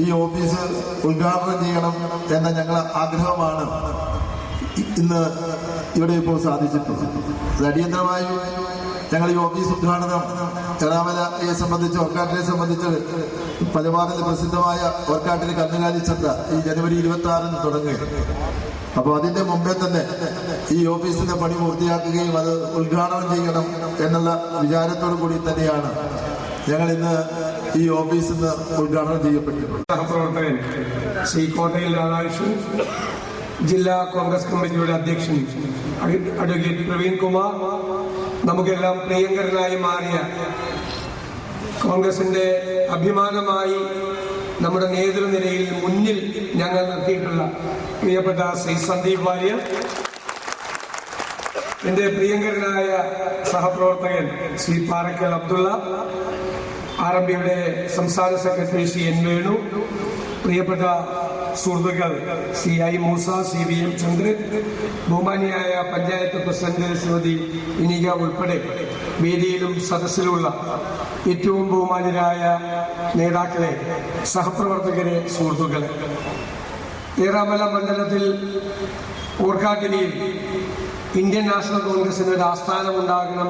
ഈ ഓഫീസ് ഉദ്ഘാടനം ചെയ്യണം എന്ന ഞങ്ങളെ ആഗ്രഹമാണ്. ഇന്ന് ഇവിടെ ഇപ്പോൾ സാധിച്ചിട്ടുള്ളത്. അടിയന്തരമായും ഞങ്ങൾ ഈ ഓഫീസ് ഉദ്ഘാടനം എറാമലയെ സംബന്ധിച്ച് ഓർക്കാട്ടിനെ സംബന്ധിച്ച് പലവാറിൽ പ്രസിദ്ധമായ ഓർക്കാട്ടിന് കന്നുകാലി ചന്ത ഈ ജനുവരി ഇരുപത്തി ആറിന് തുടങ്ങി അപ്പോൾ അതിന്റെ മുമ്പേ തന്നെ ഈ ഓഫീസിന്റെ പണി പൂർത്തിയാക്കുകയും അത് ഉദ്ഘാടനം ചെയ്യണം എന്നുള്ള വിചാരത്തോടു കൂടി തന്നെയാണ് ഞങ്ങൾ ഇന്ന് ഈ ഓഫീസിൽ ഇന്ന് ഉദ്ഘാടനം ചെയ്യപ്പെട്ടിട്ടുണ്ട്. സഹപ്രവർത്തകൻ ശ്രീ കോട്ടയിൽ രാധാകൃഷ്ണൻ ജില്ലാ കോൺഗ്രസ് കമ്മിറ്റിയുടെ അധ്യക്ഷൻ അഡ്വക്കേറ്റ് പ്രവീൺ കുമാർ നമുക്കെല്ലാം പ്രിയങ്കരനായി മാറിയ കോൺഗ്രസിന്റെ അഭിമാനമായി നമ്മുടെ നേതൃനിരയിൽ മുന്നിൽ ഞങ്ങൾ നിർത്തിയിട്ടുള്ള പ്രിയപ്പെട്ട ശ്രീ സന്ദീപ് വാര്യർ എന്റെ പ്രിയങ്കരനായ സഹപ്രവർത്തകൻ ശ്രീ പാറക്കൽ അബ്ദുള്ള ആർ എം പിയുടെ സംസ്ഥാന സെക്രട്ടറി സി എൻ വേണു പ്രിയപ്പെട്ട സുഹൃത്തുക്കൾ C I Moosa C V M Chandran ബഹുമാനിയായ panchayat president Shrimati Inika ഉൾപ്പെടെ വേദിയിലും സദസ്സിലുമുള്ള ഏറ്റവും ബഹുമാന്യരായ നേതാക്കളെ സഹപ്രവർത്തകരെ സുഹൃത്തുക്കളെ. ഏറാമല മണ്ഡലത്തിൽ ഓർക്കാട്ടിനിയിൽ ഇന്ത്യൻ നാഷണൽ കോൺഗ്രസിന് ഒരു ആസ്ഥാനം ഉണ്ടാകണം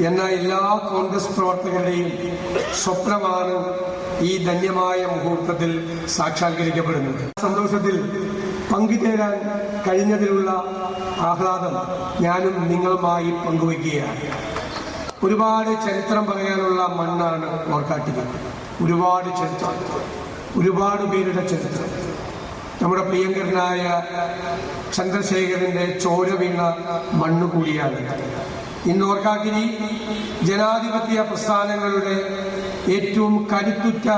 എന്ന എല്ലാ കോൺഗ്രസ് പ്രവർത്തകരുടെയും സ്വപ്നമാണ് ഈ ധന്യമായ മുഹൂർത്തത്തിൽ സാക്ഷാത്കരിക്കപ്പെടുന്നത്. സന്തോഷത്തിൽ പങ്കുചേരാൻ കഴിഞ്ഞതിലുള്ള ആഹ്ലാദം ഞാനും നിങ്ങളുമായി പങ്കുവയ്ക്കുകയാണ്. ഒരുപാട് ചരിത്രം പറയാനുള്ള മണ്ണാണ് ഓർക്കാട്ടിക ഒരുപാട് ചരിത്രം. ഒരുപാട് പേരുടെ ചരിത്രം. നമ്മുടെ പ്രിയങ്കരനായ ചന്ദ്രശേഖരന്റെ ചോര വീണ കൂടിയാണ്. ഇന്ന് ഓർക്കാക്കിനി ജനാധിപത്യ പ്രസ്ഥാനങ്ങളുടെ ഏറ്റവും കരുത്തുറ്റ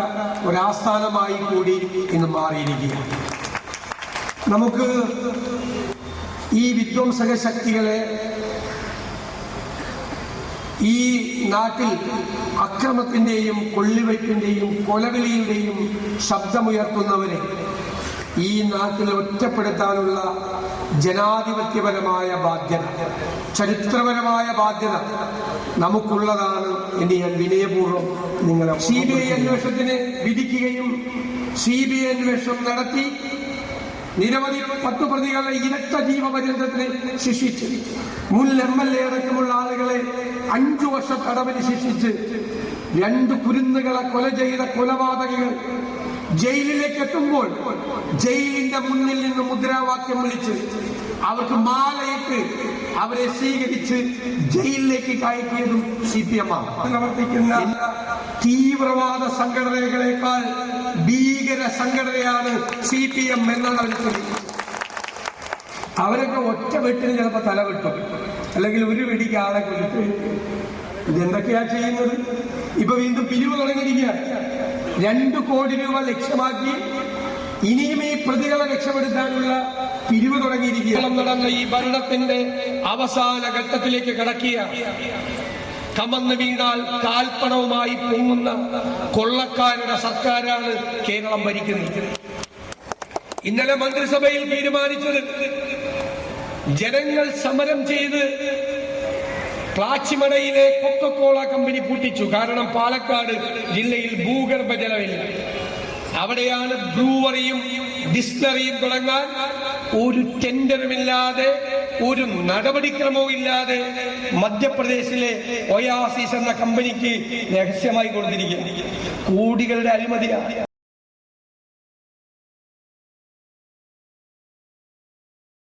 ഒരാസ്ഥാനമായി കൂടി ഇന്ന് മാറിയിരിക്കുകയാണ്. നമുക്ക് ഈ വിധ്വംസക ശക്തികളെ ഈ നാട്ടിൽ അക്രമത്തിന്റെയും കൊള്ളിവയ്പ്പിന്റെയും കൊലവിളിയുടെയും ശബ്ദമുയർത്തുന്നവരെ ഈ നാട്ടിൽ ഒറ്റപ്പെടുത്താനുള്ള ജനാധിപത്യപരമായ ബാധ്യത ചരിത്രപരമായ ബാധ്യത നമുക്കുള്ളതാണ് എന്ന് ഞാൻ വിനയപൂർവം നിങ്ങളെ സി ബി ഐ അന്വേഷണത്തിന് വിധിക്കുകയും സി ബി ഐ അന്വേഷണം നടത്തി നിരവധി പത്തു പ്രതികളെ ഇരട്ട ജീവപര്യന്തത്തിന് ശിക്ഷിച്ച് മുൻ എം എൽ എ അടക്കമുള്ള ആളുകളെ അഞ്ചു വർഷ തടവിന് ശിക്ഷിച്ച് രണ്ട് കുരുന്നുകളെ കൊല ചെയ്ത കൊലപാതകങ്ങൾ ജയിലിലേക്ക് എത്തുമ്പോൾ ജയിലിന്റെ മുന്നിൽ നിന്ന് മുദ്രാവാക്യം വിളിച്ച് അവർക്ക് മാലയിട്ട് അവരെ സ്വീകരിച്ച് ജയിലിലേക്ക് കയറ്റിയതും സി പി എം ആണ് പ്രവർത്തിക്കുന്ന തീവ്രവാദ സംഘടനകളെക്കാൾ ഭീകര സംഘടനയാണ് സി പി എം എന്നാണ് അവർ ചോദിക്കുന്നത്. അവരൊക്കെ ഒറ്റ വെട്ടിന് ചിലപ്പോൾ തല വെട്ടും. അല്ലെങ്കിൽ ഒരു വെടിക്ക് ആളെ ഇത് ഇതെന്തൊക്കെയാ ചെയ്യുന്നത്? ഇപ്പൊ വീണ്ടും പിരിവ് തുടങ്ങിയിരിക്കുകയാണ്. രണ്ട് കോടി രൂപ ലക്ഷ്യമാക്കി ഇനിയും ഈ പ്രതികളെ രക്ഷപ്പെടുത്താനുള്ള പിരിവ് തുടങ്ങിയിരിക്കുകയാണ്. നടന്ന ഈ ഭരണത്തിന്റെ അവസാന ഘട്ടത്തിലേക്ക് കടക്കുക കമന്ന് വീണാൽ കാൽപ്പണവുമായി പൊങ്ങുന്ന കൊള്ളക്കാരുടെ സർക്കാരാണ് കേരളം ഭരിക്കുന്നത്. ഇന്നലെ മന്ത്രിസഭയിൽ തീരുമാനിച്ചത് ജനങ്ങൾ സമരം ചെയ്ത് പ്ലാച്ചിമടയിലെ കൊക്കക്കോള കമ്പനി പൂട്ടിച്ചു. കാരണം പാലക്കാട് ജില്ലയിൽ ഭൂഗർഭ ജലമില്ല അവിടെയാണ് ബ്രൂവറിയും ഡിസ്റ്ററിയും തുടങ്ങാൻ ഒരു ടെൻഡറുമില്ലാതെ ഒരു നടപടിക്രമവും ഇല്ലാതെ മധ്യപ്രദേശിലെ ഒയാസിസ് എന്ന കമ്പനിക്ക് രഹസ്യമായി കൊടുത്തിരിക്കുന്നു. കോടികളുടെ അഴിമതിയാണ്.